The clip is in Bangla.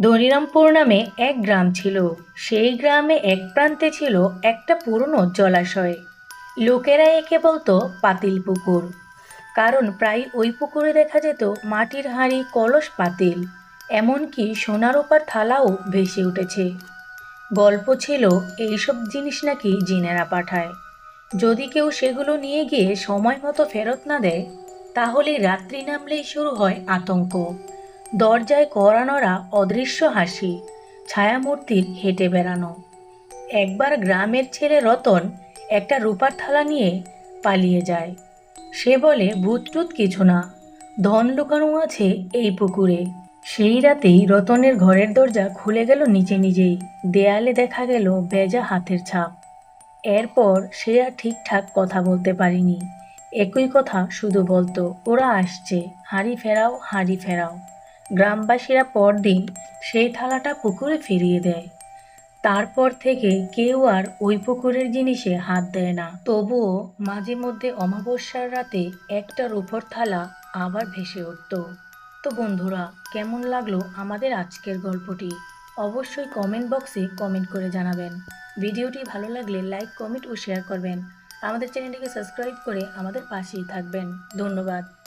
দরিরামপুর নামে এক গ্রাম ছিল। সেই গ্রামে এক প্রান্তে ছিল একটা পুরনো জলাশয়। লোকেরা একে বলতো পাতিল পুকুর। কারণ প্রায় ওই পুকুরে দেখা যেত মাটির হাঁড়ি কলস পাতিল। এমনকি সোনার ওপার থালাও ভেসে উঠেছে। গল্প ছিল, এইসব জিনিস নাকি জিনেরা পাঠায়। যদি কেউ সেগুলো নিয়ে গিয়ে সময় মতো ফেরত না দেয়, তাহলে রাত্রি নামলেই শুরু হয় আতঙ্ক। দরজায় করানোরা অদৃশ্য হাসি, ছায়ামূর্তির হেঁটে বেড়ানো। একবার গ্রামের ছেলে রতন একটা রূপার থালা নিয়ে পালিয়ে যায়। সে বলে, ভূতটুত কিছু না, ধন লুকানো আছে এই পুকুরে। সেই রাতেই রতনের ঘরের দরজা খুলে গেল নিচে নিজেই। দেয়ালে দেখা গেল বেজা হাতের ছাপ। এরপর সে আর ঠিকঠাক কথা বলতে পারিনি। একই কথা শুধু বলতো, ওরা আসছে, হাঁড়ি ফেরাও হাঁড়ি ফেরাও। গ্রামবাসীরা পরদিন সেই থালাটা পুকুরে ফিরিয়ে দেয়। তারপর থেকে কেউ আর ওই পুকুরের জিনিসে হাত দেয় না। তবুও মাঝে মধ্যে অমাবস্যার রাতে একটা রূপর থালা আবার ভেসে উঠত। তো বন্ধুরা, কেমন লাগল আমাদের আজকের গল্পটি? অবশ্যই কমেন্ট বক্সে কমেন্ট করে জানাবেন। ভিডিওটি ভালো লাগলে লাইক কমেন্ট ও শেয়ার করবেন। আমাদের চ্যানেলটিকে সাবস্ক্রাইব করে আমাদের পাশেই থাকবেন। ধন্যবাদ।